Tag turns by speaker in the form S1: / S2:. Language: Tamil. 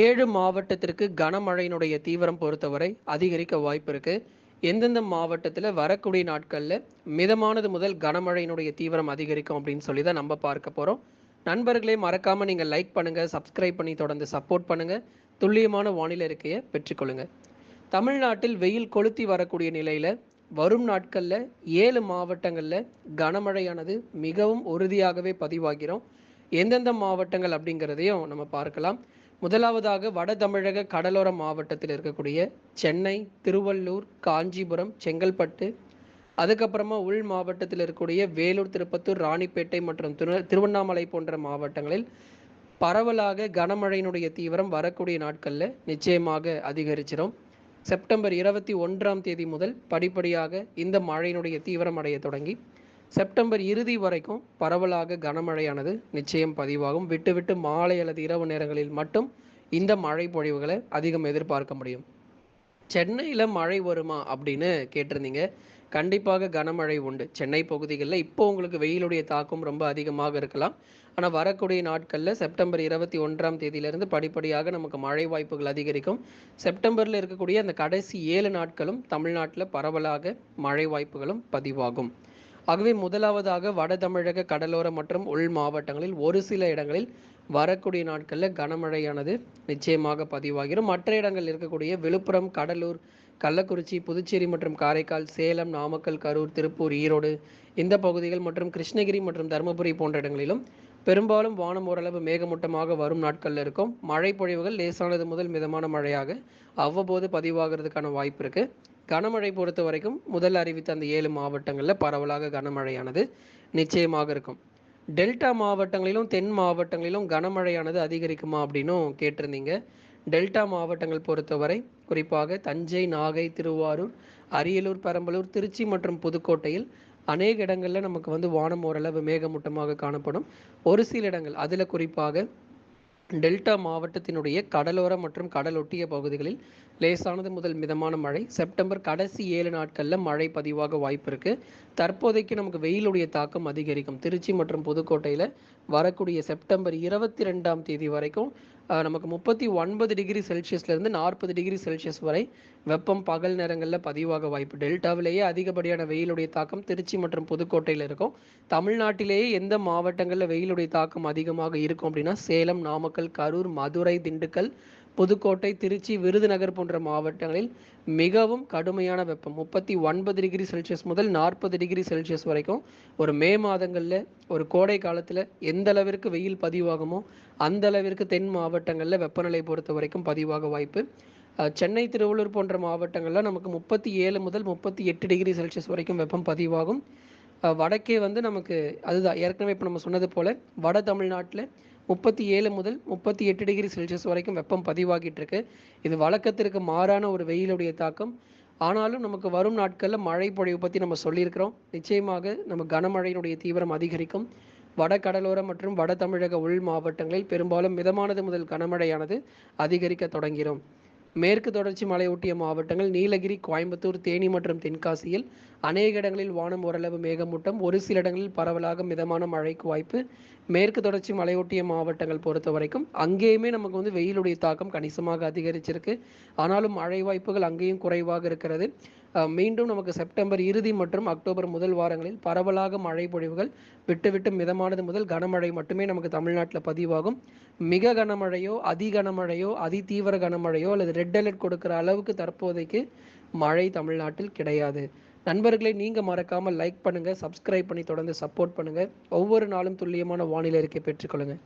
S1: ஏழு மாவட்டத்திற்கு கனமழையினுடைய தீவிரம் பொறுத்தவரை அதிகரிக்க வாய்ப்பு இருக்கு. எந்தெந்த மாவட்டத்தில் வரக்கூடிய நாட்களில் மிதமானது முதல் கனமழையினுடைய தீவிரம் அதிகரிக்கும் அப்படின்னு சொல்லி தான் நம்ம பார்க்க போகிறோம் நண்பர்களே மறக்காமல் நீங்கள் லைக் பண்ணுங்கள் சப்ஸ்கிரைப் பண்ணி தொடர்ந்து சப்போர்ட் பண்ணுங்கள் துல்லியமான வானிலை இருக்கையை பெற்றுக்கொள்ளுங்க தமிழ்நாட்டில் வெயில் கொளுத்தி வரக்கூடிய நிலையில் வரும் நாட்களில் ஏழு மாவட்டங்களில் கனமழையானது மிகவும் உறுதியாகவே பதிவாகிறோம். எந்தெந்த மாவட்டங்கள் அப்படிங்கிறதையும் நம்ம பார்க்கலாம். முதலாவதாக வட தமிழக கடலோர மாவட்டத்தில் இருக்கக்கூடிய சென்னை திருவள்ளூர் காஞ்சிபுரம் செங்கல்பட்டு அதுக்கப்புறமா உள் மாவட்டத்தில் இருக்கக்கூடிய வேலூர் திருப்பத்தூர் ராணிப்பேட்டை மற்றும் திரு திருவண்ணாமலை போன்ற மாவட்டங்களில் பரவலாக கனமழையினுடைய தீவிரம் வரக்கூடிய நாட்களில் நிச்சயமாக அதிகரிச்சிடும் செப்டம்பர் இருபத்தி ஒன்றாம் தேதி முதல் படிப்படியாக இந்த மழையினுடைய தீவிரம் அடைய தொடங்கி செப்டம்பர் இறுதி வரைக்கும் பரவலாக கனமழையானது நிச்சயம் பதிவாகும். விட்டு விட்டு மாலை அல்லது இரவு நேரங்களில் மட்டும் இந்த மழை பொழிவுகளை அதிகம் எதிர்பார்க்க முடியும். சென்னையில் மழை வருமா அப்படின்னு கேட்டிருந்தீங்க. கண்டிப்பாக கனமழை உண்டு. சென்னை பகுதிகளில் இப்போ உங்களுக்கு வெயிலுடைய தாக்கம் ரொம்ப அதிகமாக இருக்கலாம். ஆனால் வரக்கூடிய நாட்களில் செப்டம்பர் இருபத்தி ஒன்றாம் தேதியிலிருந்து படிப்படியாக நமக்கு மழை வாய்ப்புகள் அதிகரிக்கும். செப்டம்பரில் இருக்கக்கூடிய அந்த கடைசி ஏழு நாட்களும் தமிழ்நாட்டில் பரவலாக மழை வாய்ப்புகளும் பதிவாகும். ஆகவே முதலாவதாக வட தமிழக கடலோர மற்றும் உள் மாவட்டங்களில் ஒரு சில இடங்களில் வரக்கூடிய நாட்களில் கனமழையானது நிச்சயமாக பதிவாகிடும் மற்ற இடங்கள் இருக்கக்கூடிய விழுப்புரம் கடலூர் கள்ளக்குறிச்சி புதுச்சேரி மற்றும் காரைக்கால் சேலம் நாமக்கல் கரூர் திருப்பூர் ஈரோடு இந்த பகுதிகள் மற்றும் கிருஷ்ணகிரி மற்றும் தருமபுரி போன்ற இடங்களிலும் பெரும்பாலும் வானம் ஓரளவு மேகமூட்டமாக வரும் நாட்களில் இருக்கும். மழை பொழிவுகள் லேசானது முதல் மிதமான மழையாக அவ்வப்போது பதிவாகிறதுக்கான வாய்ப்பு இருக்குது கனமழை பொறுத்த வரைக்கும் முதல் அறிவித்த அந்த ஏழு மாவட்டங்களில் பரவலாக கனமழையானது நிச்சயமாக இருக்கும். டெல்டா மாவட்டங்களிலும் தென் மாவட்டங்களிலும் கனமழையானது அதிகரிக்குமா அப்படின்னும் கேட்டிருந்தீங்க. டெல்டா மாவட்டங்கள் பொறுத்தவரை குறிப்பாக தஞ்சை நாகை திருவாரூர் அரியலூர் பெரம்பலூர் திருச்சி மற்றும் புதுக்கோட்டையில் அநேக இடங்களில் நமக்கு வந்து வானம் ஓரளவு மேகமூட்டமாக காணப்படும். ஒரு சில இடங்கள் அதில் குறிப்பாக டெல்டா மாவட்டத்தினுடைய கடலோர மற்றும் கடலொட்டிய பகுதிகளில் லேசானது முதல் மிதமான மழை. செப்டம்பர் கடைசி ஏழு நாட்களில் மழை பதிவாக வாய்ப்பு இருக்கு. தற்போதைக்கு நமக்கு வெயிலுடைய தாக்கம் அதிகரிக்கும். திருச்சி மற்றும் புதுக்கோட்டையில் வரக்கூடிய செப்டம்பர் இருபத்தி ரெண்டாம் தேதி வரைக்கும் நமக்கு முப்பத்தி ஒன்பது டிகிரி செல்சியஸ்லேருந்து நாற்பது டிகிரி செல்சியஸ் வரை வெப்பம் பகல் நேரங்களில் பதிவாக வாய்ப்பு. டெல்டாவிலேயே அதிகப்படியான வெயிலுடைய தாக்கம் திருச்சி மற்றும் புதுக்கோட்டையில் இருக்கும். தமிழ்நாட்டிலேயே எந்த மாவட்டங்களில் வெயிலுடைய தாக்கம் அதிகமாக இருக்கும் அப்படின்னா சேலம் நாமக்கல் கரூர் மதுரை திண்டுக்கல் புதுக்கோட்டை திருச்சி விருதுநகர் போன்ற மாவட்டங்களில் மிகவும் கடுமையான வெப்பம். முப்பத்தி ஒன்பது டிகிரி செல்சியஸ் முதல் நாற்பது டிகிரி செல்சியஸ் வரைக்கும் ஒரு மே மாதங்களில் ஒரு கோடை காலத்தில் எந்த அளவிற்கு வெயில் பதிவாகுமோ அந்த அளவிற்கு தென் மாவட்டங்களில் வெப்பநிலை பொறுத்த வரைக்கும் பதிவாக வாய்ப்பு. சென்னை திருவள்ளூர் போன்ற மாவட்டங்களில் நமக்கு முப்பத்தி ஏழு முதல் முப்பத்தி எட்டு டிகிரி செல்சியஸ் வரைக்கும் வெப்பம் பதிவாகும். வடக்கே வந்து நமக்கு அதுதான். ஏற்கனவே இப்போ நம்ம சொன்னது போல் வட தமிழ்நாட்டில் முப்பத்தி ஏழு முதல் முப்பத்தி எட்டு டிகிரி செல்சியஸ் வரைக்கும் வெப்பம் பதிவாகிட்டு இருக்கு இது வழக்கத்திற்கு மாறான ஒரு வெயிலுடைய தாக்கம். ஆனாலும் நமக்கு வரும் நாட்களில் மழை பொழிவு பற்றி நம்ம சொல்லியிருக்கிறோம். நிச்சயமாக நம்ம கனமழையினுடைய தீவிரம் அதிகரிக்கும். வட கடலோர மற்றும் வட தமிழக உள் மாவட்டங்களில் பெரும்பாலும் மிதமானது முதல் கனமழையானது அதிகரிக்க தொடங்கிறோம் மேற்கு தொடர்ச்சி மலையொட்டிய மாவட்டங்கள் நீலகிரி கோயம்புத்தூர் தேனி மற்றும் தென்காசியில் அநேக இடங்களில் வானம் ஓரளவு மேகமூட்டம். ஒரு சில இடங்களில் பரவலாக மிதமான மழைக்கு வாய்ப்பு மேற்கு தொடர்ச்சி மலையொட்டிய மாவட்டங்கள் பொறுத்த வரைக்கும் அங்கேயுமே நமக்கு வந்து வெயிலுடைய தாக்கம் கணிசமாக அதிகரிச்சிருக்கு. ஆனாலும் மழை வாய்ப்புகள் அங்கேயும் குறைவாக இருக்கிறது. மீண்டும் நமக்கு செப்டம்பர் இறுதி மற்றும் அக்டோபர் முதல் வாரங்களில் பரவலாக மழை பொழிவுகள் விட்டு விட்டு மிதமானது முதல் கனமழை மட்டுமே நமக்கு தமிழ்நாட்டில் பதிவாகும். மிக கனமழையோ அதி கனமழையோ அதி தீவிர கனமழையோ அல்லது ரெட் அலர்ட் கொடுக்கிற அளவுக்கு தற்போதைக்கு மழை தமிழ்நாட்டில் கிடையாது. நண்பர்களை நீங்கள் மறக்காமல் லைக் பண்ணுங்கள் சப்ஸ்கிரைப் பண்ணி தொடர்ந்து சப்போர்ட் பண்ணுங்கள் ஒவ்வொரு நாளும் துல்லியமான வானிலை இருக்கை பெற்றுக்கொள்ளுங்கள்